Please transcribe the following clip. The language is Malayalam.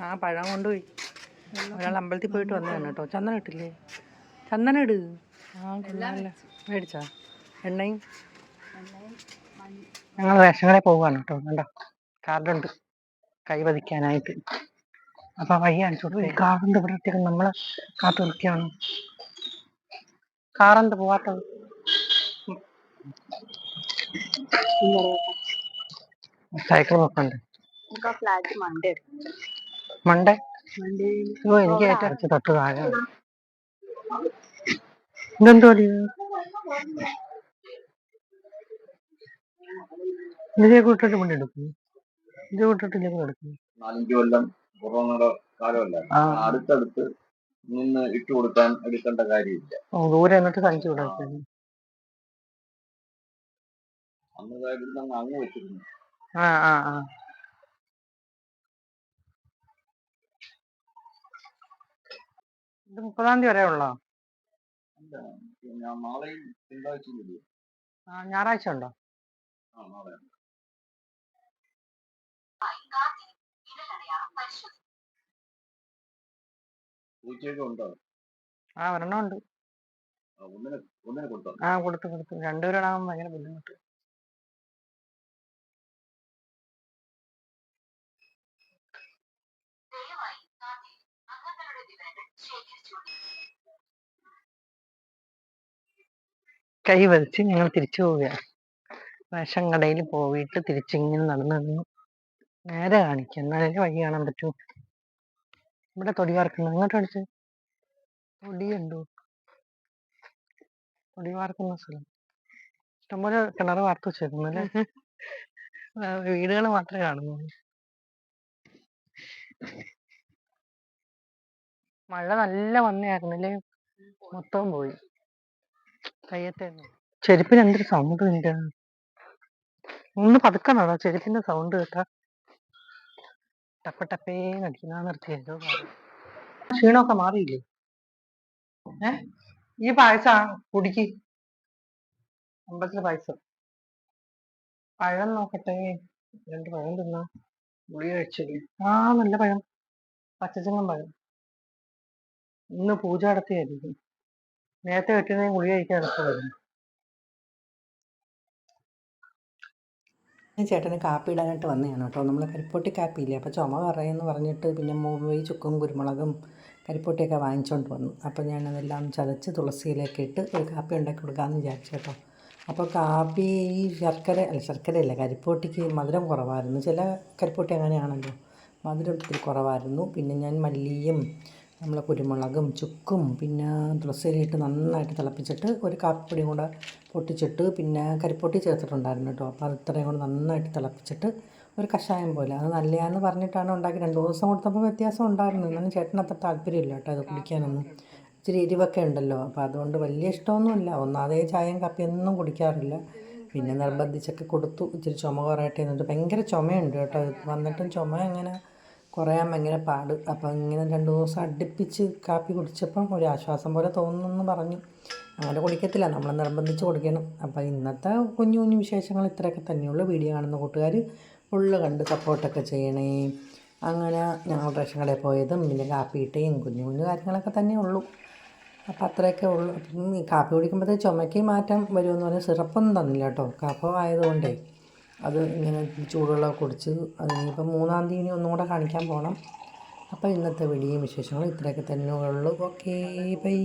ആ പഴം കൊണ്ടുപോയി ഒരാൾ അമ്പലത്തിൽ പോയിട്ട് വന്നതാണ് കേട്ടോ ചന്ദനം ഇട്ടില്ലേ ചന്ദനം ഇട് ആ കൊള്ളാമല്ലോ മേടിച്ചാ എണ്ണയും ഞങ്ങൾ റേഷൻ കടയിൽ പോവുകയാണ് കേട്ടോ കണ്ടോ കാർഡുണ്ട് കൈ പതിക്കാനായിട്ട് അപ്പൊ വയ്യ കാണിച്ചോളൂ ഈ കാറുണ്ട് ഇവിടെ നമ്മളെ കാത്തു നിൽക്കുകയാണ് കാറെന്ത് പോവാത്തത് സൈക്കിൾ നോക്കണ്ട് ഫ്ലാറ്റ് മണ്ടേ മണ്ടേ? ഓ എനിക്ക് ഏറ്റവും തൊട്ട് താഴെ. ഇതെന്തോ ഇതിനെ കൂട്ടിട്ട് മുന്നേ എടുക്കും ഇത് കൂട്ടിട്ട് ഇല്ലെങ്കിൽ എടുക്കും നാലഞ്ച് കൊല്ലം കൊറോണയുടെ കാലമല്ല. അടുത്തടുത്ത് നിന്ന് ഇട്ട് കൊടുക്കാൻ എടുക്കേണ്ട കാര്യമില്ല. ദൂരെ എന്നിട്ട് സഞ്ചി വിടാൻ അന്ന് ഇവിടുന്ന് അങ്ങ് വെച്ചിരുന്നു. ആ ആ ആ. ഇത് മുപ്പതാം തീയതി വരെ ഉള്ളോ? ആ ഞായറാഴ്ച ഉണ്ടോ? ആ ഉണ്ടോ. ആ ഒരെണ്ണം ഉണ്ട്. ആ, ഒന്നിനെ ഒന്നിനെ കൊടുത്തോ? കൊടുത്തു രണ്ടുപേരാകുമ്പോൾ ഭയങ്കര ബുദ്ധിമുട്ട്. കൈ വലിച്ച് ഞങ്ങൾ തിരിച്ചു പോവുകയാണ് റേഷൻ കടയിൽ പോയിട്ട് തിരിച്ചിങ്ങനെ നടന്നു നടന്നു നേരെ കാണിക്കാം എന്നാലേ വഴി കാണാൻ പറ്റൂ. ഇവിടെ തൊടി വാർക്കുന്നു അങ്ങോട്ട് അടിച്ച് തൊടിയുണ്ടോ? തൊടി വാർക്കുന്ന സ്ഥലം. ഇഷ്ടംപോലെ കിണർ വാർത്ത് വെച്ചിരുന്നു അല്ലേ? വീടുകൾ മാത്രമേ കാണുന്നുള്ളൂ. മഴ നല്ല വന്നയായിരുന്നല്ലേ മൊത്തം പോയി. കയ്യത്തെ ചെരുപ്പിന് എന്തൊരു സൗണ്ട് നിന്റെ? ഒന്ന് പതുക്കണോ ചെരുപ്പിന്റെ സൗണ്ട് കേട്ടാ. ടപ്പ ടപ്പേന്ന് അടിക്കുന്ന നിർത്തിയല്ലോ ക്ഷീണമൊക്കെ മാറിയില്ലേ? ഏ? ഈ പായസ കുടിക്ക്. അമ്പലത്തിലെ പായസം. പഴം നോക്കട്ടെ. രണ്ട് പഴം തിന്നാ. ഗുളി കഴിച്ചില്ലേ? ആ നല്ല പഴം. പച്ചച്ചങ്ങൻ പഴം. ഇന്ന് പൂജ നടത്തിയായിരിക്കും. നേരത്തെ വെട്ടുന്ന ഗുളി കഴിക്കാൻ എളുപ്പമായിരുന്നു ചേട്ടന് കാപ്പി ഇടാനായിട്ട് വന്നതാണ് കേട്ടോ. നമ്മൾ കരിപ്പൊട്ടി കാപ്പി ഇല്ലേ അപ്പോൾ ചുമ പറയുമെന്ന് പറഞ്ഞിട്ട് പിന്നെ മൂവി ചുക്കും കുരുമുളകും കരിപ്പൊട്ടിയൊക്കെ വാങ്ങിച്ചുകൊണ്ട് വന്നു. അപ്പോൾ ഞാനതെല്ലാം ചതച്ച് തുളസിയിലേക്ക് ഇട്ട് ഒരു കാപ്പി ഉണ്ടാക്കി കൊടുക്കാമെന്ന് വിചാരിച്ചു കേട്ടോ. അപ്പോൾ കാപ്പി ഈ ശർക്കര അല്ല ശർക്കരയല്ല കരിപ്പൊട്ടിക്ക് മധുരം കുറവായിരുന്നു. ചില കരിപ്പൊട്ടി അങ്ങനെയാണല്ലോ. മധുരം ഇത്തിരി കുറവായിരുന്നു. പിന്നെ ഞാൻ മല്ലിയും നമ്മളെ കുരുമുളകും ചുക്കും പിന്നെ തുളസിയിലിട്ട് നന്നായിട്ട് തിളപ്പിച്ചിട്ട് ഒരു കാപ്പിപ്പൊടിയും കൂടെ പൊട്ടിച്ചിട്ട് പിന്നെ കരിപ്പൊട്ടി ചേർത്തിട്ടുണ്ടായിരുന്നു കേട്ടോ. അപ്പോൾ അത് ഇത്രയും കൂടെ നന്നായിട്ട് തിളപ്പിച്ചിട്ട് ഒരു കഷായം പോലെ. അത് നല്ലതാന്ന് പറഞ്ഞിട്ടാണ് ഉണ്ടാക്കി രണ്ട് ദിവസം കൊടുത്തപ്പോൾ വ്യത്യാസം ഉണ്ടായിരുന്നു. എന്നാലും ചേട്ടന് അത്ര താല്പര്യമില്ല കേട്ടോ അത് കുടിക്കാനൊന്നും. ഇച്ചിരി എരിവൊക്കെ ഉണ്ടല്ലോ. അപ്പോൾ അതുകൊണ്ട് വലിയ ഇഷ്ടമൊന്നുമില്ല. ഒന്നാതെ ചായയും കാപ്പിയൊന്നും കുടിക്കാറില്ല. പിന്നെ നിർബന്ധിച്ചൊക്കെ കൊടുത്തു. ഇച്ചിരി ചുമ കുറയട്ടെ എന്നിട്ട് ഭയങ്കര ചുമയുണ്ട് കേട്ടോ. വന്നിട്ടും ചുമ അങ്ങനെ കുറയാൻ ഭയങ്കര പാട്. അപ്പം ഇങ്ങനെ രണ്ട് ദിവസം അടുപ്പിച്ച് കാപ്പി കുടിച്ചപ്പം ഒരു ആശ്വാസം പോലെ തോന്നുന്നു പറഞ്ഞു. അങ്ങനെ കുടിക്കത്തില്ല. നമ്മൾ നിർബന്ധിച്ച് കുടിക്കണം. അപ്പം ഇന്നത്തെ കുഞ്ഞു കുഞ്ഞു വിശേഷങ്ങൾ ഇത്രയൊക്കെ തന്നെയുള്ളൂ. വീഡിയോ കാണുന്ന കൂട്ടുകാർ ഫുള്ള് കണ്ട് സപ്പോർട്ടൊക്കെ ചെയ്യണേ. അങ്ങനെ ഞങ്ങൾ റേഷൻ കടയിൽ പോയതും പിന്നെ കാപ്പി ഇട്ടയും കുഞ്ഞു കുഞ്ഞു കാര്യങ്ങളൊക്കെ തന്നെ ഉള്ളൂ അപ്പം അത്രയൊക്കെ ഉള്ളൂ. കാപ്പി കുടിക്കുമ്പോഴത്തേക്ക് ചുമയ്ക്ക് മാറ്റം വരുമെന്ന് പറഞ്ഞാൽ സിറപ്പൊന്നും തന്നില്ല കേട്ടോ. കഫം ആയതുകൊണ്ടേ. അത് ഇങ്ങനെ ചൂടുവെള്ളം കുടിച്ച് അത് ഇനിയിപ്പം മൂന്നാം തീയതി ഇനി ഒന്നും കൂടെ കാണിക്കാൻ പോകണം അപ്പോൾ ഇന്നത്തെ വീഡിയോയും വിശേഷങ്ങളും ഇത്രയൊക്കെ തന്നെ ഉള്ളൂ. Okay bye.